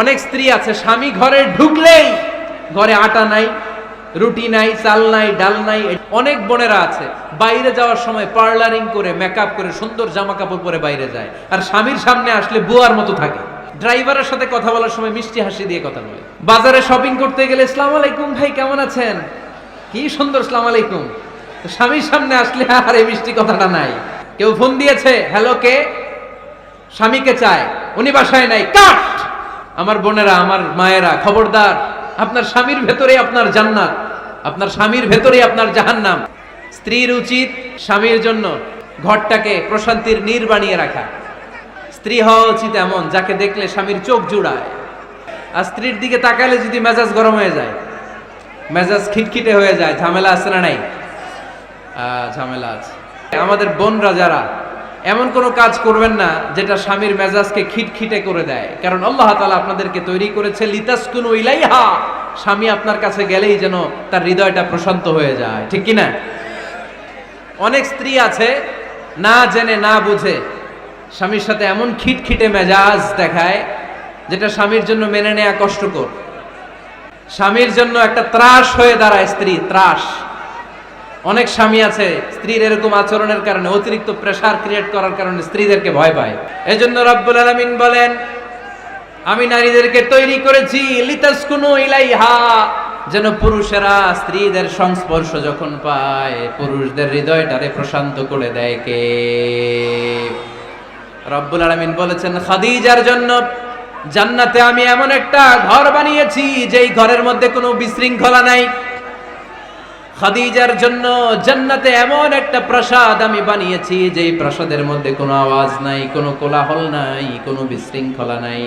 অনেক স্ত্রী আছে, স্বামী ঘরে ঢুকলেই ঘরে আটা নাই, রুটি নাই, চাল নাই, ডাল নাই অনেক বোনেরা আছে। বাইরে যাওয়ার সময় পার্লারিং করে মেকআপ করে, সুন্দর জামা কাপড় পরে বাইরে যায়। আর স্বামীর সামনে আসলে বুয়ার মতো থাকে। ড্রাইভারের সাথে কথা বলার সময় মিষ্টি হাসি দিয়ে কথা বলে। বাজারে শপিং করতে গেলে ইসলাম আলাইকুম ভাই, কেমন আছেন? কি সুন্দর ইসলাম আলাইকুম। স্বামীর সামনে আসলে, আর এই মিষ্টি কথাটা নাই। কেউ ফোন দিয়েছে, হ্যালো, কে? স্বামীকে চায় উনি বাসায় নাই। কাট! আমার বোনেরা, আমার মায়েরা, খবরদার, আপনার স্বামীর ভেতরে আপনার জান্নাত, আপনার স্বামীর ভেতরে আপনার জাহান্নাম। স্ত্রীর উচিত স্বামীর জন্য ঘরটাকে প্রশান্তির নীর বানিয়ে রাখা। স্ত্রী হওয়া উচিত এমন, যাকে দেখলে স্বামীর চোখ জুড়ায়। আর স্ত্রীর দিকে তাকালে যদি মেজাজ গরম হয়ে যায়, মেজাজ খিটখিটে হয়ে যায়, ঝামেলা আছে না নাই? ঝামেলা আছে। আমাদের বোনরা যারা এমন কোনো কাজ করবেন না যেটা স্বামীর মেজাজকে খিটখিটে করে দেয়। কারণ আল্লাহ তালা আপনাদেরকে তৈরি করেছে লিতাসকুনু ইলাইহা। স্বামী আপনার কাছে গেলেই যেন তার হৃদয়টা প্রশান্ত হয়ে যায়। ঠিক কি না অনেক স্ত্রী আছে, না জেনে, না বুঝে স্বামীর সাথে এমন খিটখিটে মেজাজ দেখায় যেটা স্বামীর জন্য মেনে নেয়া কষ্টকর। স্বামীর জন্য একটা ত্রাস হয়ে দাঁড়ায় স্ত্রী, ত্রাস। অনেক স্বামী আছে, স্ত্রীর এরকম আচরণের কারণে, অতিরিক্ত প্রেসার ক্রিয়েট করার কারণে স্ত্রীদেরকে ভয় পায়। এই জন্য রব্বুল আলামিন বলেন, আমি নারীদেরকে তৈরি করেছি ইলাইহা। যেন পুরুষেরা স্ত্রীদের সংস্পর্শ যখন পায়, পুরুষদের হৃদয়টারে প্রশান্ত করে দেয় কে? রব্বুল আলামিন বলেছেন, খাদিজার জন্য জান্নাতে আমি এমন একটা ঘর বানিয়েছি, যেই ঘরের মধ্যে কোনো বিশৃঙ্খলা নাই। খাদিজার জন্য জান্নাতে এমন একটা প্রাসাদ আমি বানিয়েছি, যেই প্রাসাদের মধ্যে কোনো আওয়াজ নাই, কোনো কোলাহল নাই, কোনো বিশৃঙ্খলা নাই।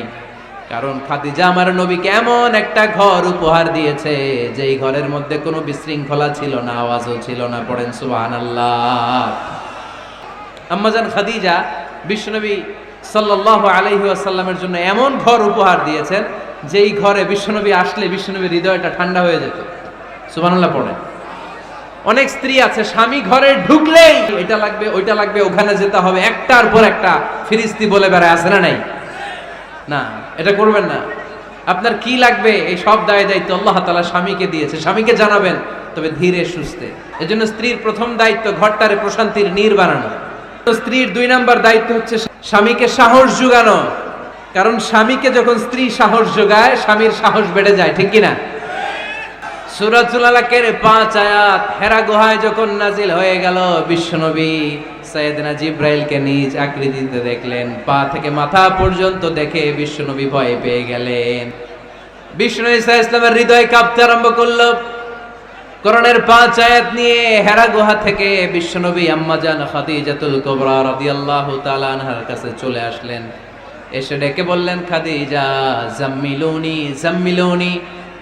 কারণ খাদিজা আমার নবীকে এমন একটা ঘর উপহার দিয়েছে, যেই ঘরের মধ্যে কোনো বিশৃঙ্খলা ছিল না, আওয়াজও ছিল না, পড়েন সুবহানাল্লাহ। আম্মাজান খাদিজা বিশ্বনবী সাল্লাল্লাহু আলাইহি ওয়াসাল্লামের জন্য এমন ঘর উপহার দিয়েছেন, যেই ঘরে বিশ্বনবী আসলে বিশ্বনবীর হৃদয়টা ঠান্ডা হয়ে যেত। সুবহানাল্লাহ পড়েন। অনেক স্ত্রী আছে, স্বামী ঘরে ঢুকলেই এটা লাগবে, ওইটা লাগবে, ওখানে যেতে হবে। একটার পর একটা ফিরিস্তি বলে বেড়ায়, আছে না নাই? না, এটা করবেন না। আপনার কি লাগবে? এই সব দায় দায়িত্ব আল্লাহ তাআলা স্বামীকে দিয়েছে। স্বামীকে জানাবেন, তবে ধীরে সুস্থে। এজন্য স্ত্রীর প্রথম দায়িত্ব ঘরটারে প্রশান্তির নীর বানানো। স্ত্রীর দুই নাম্বার দায়িত্ব হচ্ছে স্বামীকে সাহস যোগানো। কারণ স্বামীকে যখন স্ত্রী সাহস যোগায়, স্বামীর সাহস বেড়ে যায়, ঠিক কিনা? সুরাতুল আলাকের পাঁচ হেরা গুহায় যখন নাজিল হয়ে গেল, বিশ্বনবী নিজ দেখলেন, পা থেকে মাথা পর্যন্ত দেখে বিশ্বনবী ভয় পেয়ে গেলেন। হৃদয় আরম্ভ করণের পাঁচ আয়াত নিয়ে হেরা গুহা থেকে বিশ্বনবী কাছে চলে আসলেন। এসে ডেকে বললেন, খাদিজা, জাম্মিলুনি জাম্মিলুনি।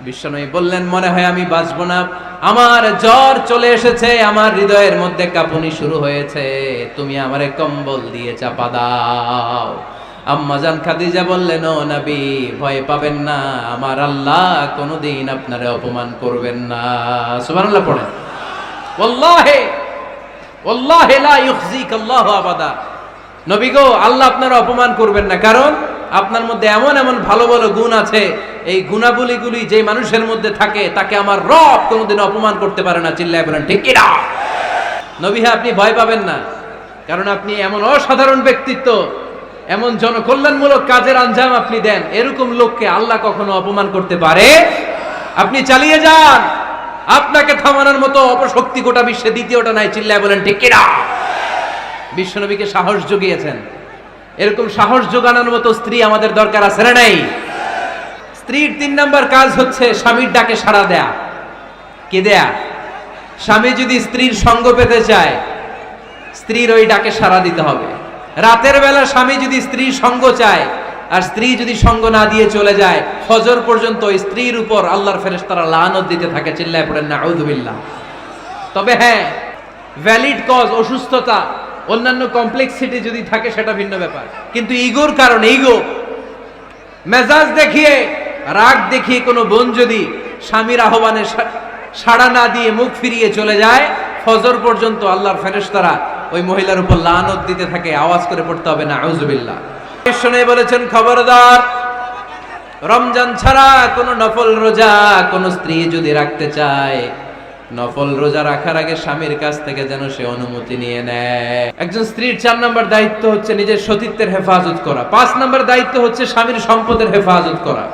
বিশ্বনবী বললেন, মনে হয় আমি বাঁচবো না। আমার জ্বর চলে এসেছে, আমার হৃদয়ের মধ্যে কাঁপুনি শুরু হয়েছে। তুমি আমারে কম্বল দিয়ে চাপা দাও। আম্মাজান খাদিজা বললেন, ও নবী, ভয় পাবেন না। আমার আল্লাহ কোনোদিন আপনারে অপমান করবেন না। সুবহানাল্লাহ পড়েন। ওয়াল্লাহে ওয়াল্লাহে লা ইউখজিক আল্লাহু আবাদা। নবী গো, আল্লাহ আপনারা অপমান করবেন না। কারণ আপনার মধ্যে এমন এমন ভালো ভালো গুণ আছে এই গুণাবলীগুলি যে মানুষের মধ্যে থাকে, তাকে আমার রব কোনোদিন অপমান করতে পারে না, চিল্লায় বলেন, ঠিক কি নবীহা হ্যাঁ আপনি ভয় পাবেন না। কারণ আপনি এমন অসাধারণ ব্যক্তিত্ব, এমন জনকল্যাণমূলক কাজের আঞ্জাম আপনি দেন, এরকম লোককে আল্লাহ কখনো অপমান করতে পারে? আপনি চালিয়ে যান। আপনাকে থামানোর মতো অপশক্তি গোটা বিশ্বে দ্বিতীয়টা নাই, চিল্লায় বলেন, ঠিক কিনা? বিশ্বনবীকে সাহস জুগিয়েছেন। এরকম সাহস যোগানোর মতো স্ত্রী আমাদের দরকার আছে না নাই? স্ত্রীর তিন নাম্বার কাজ হচ্ছে স্বামীর ডাকে সাড়া দেয়া। কে দেয়া? স্বামী যদি স্ত্রীর সঙ্গ পেতে চায়, স্ত্রীর ওই ডাকে সাড়া দিতে হবে। রাতের বেলা স্বামী যদি স্ত্রীর সঙ্গ চায় আর স্ত্রী যদি সঙ্গ না দিয়ে চলে যায়, ফজর পর্যন্ত স্ত্রীর উপর আল্লাহর ফেরেশতারা লানত দিতে থাকে, চিল্লায় পড়েন না আউযুবিল্লাহ তবে হ্যাঁ ভ্যালিড কজ অসুস্থতা, অন্যান্য কমপ্লেক্সিটি যদি থাকে, সেটা ভিন্ন ব্যাপার। কিন্তু ইগোর কারণে, ইগো। মেজাজ দেখিয়ে রাগ দেখিয়ে কোনো বোন যদি স্বামীর আহ্বানে সাড়া না দিয়ে মুখ ফিরিয়ে চলে যায়, ফজর পর্যন্ত আল্লাহর ফেরেশতারা ওই মহিলার উপর লানত দিতে থাকে, আওয়াজ করে পড়তে হবে না আউজুবিল্লাহ শুনে বলেছেন খবরদার, রমজান ছাড়া কোনো নফল রোজা কোনো স্ত্রী যদি রাখতে চায়, নফল রোজা রাখার আগে স্বামীর কাছ থেকে যেন সে অনুমতি নিয়ে নেয়। একজন স্ত্রীর চার নম্বর দায়িত্ব হচ্ছে নিজের সতীত্বের হেফাজত করা, পাঁচ নম্বর দায়িত্ব হচ্ছে স্বামীর সম্পদের হেফাজত করা।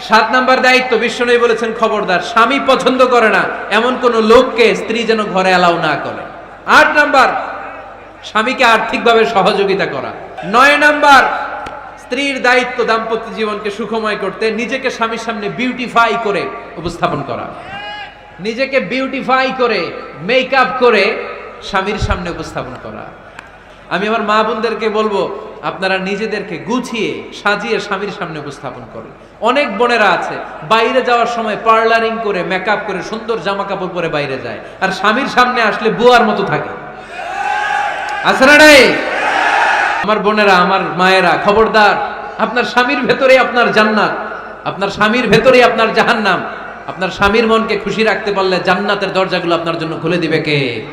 সাত নাম্বার দায়িত্ব, বিশ্বনবী বলেছেন, খবরদার। স্বামী পছন্দ করে না, এমন কোন লোককে স্ত্রী যেন ঘরে অ্যালাউ না করে। আট নাম্বার, স্বামীকে আর্থিকভাবে সহযোগিতা করা। নয় নাম্বার, স্ত্রীর দায়িত্ব দাম্পত্য জীবনকে সুখময় করতে, নিজেকে স্বামীর সামনে বিউটিফাই করে উপস্থাপন করা। নিজেকে বিউটিফাই করে মেকআপ করে, স্বামীর সামনে উপস্থাপন করা। আমি আমার মা বোনদেরকে বলব, আপনারা নিজেদেরকে গুছিয়ে সাজিয়ে স্বামীর সামনে উপস্থাপন করুন। অনেক বোনেরা আছে, বাইরে যাওয়ার সময় পার্লারিং করে মেকআপ করে, সুন্দর জামা কাপড় পরে বাইরে যায়। আর স্বামীর সামনে আসলে বুয়ার মতো থাকে। আছে না নাই? আমার বোনেরা, আমার মায়েরা, খবরদার, আপনার স্বামীর ভেতরে আপনার জান্নাত। আপনার স্বামীর ভেতরে আপনার জাহান্নাম। আপনার স্বামীর মনকে খুশি রাখতে পারলে জান্নাতের দরজাগুলো আপনার জন্য খুলে দিবে কে?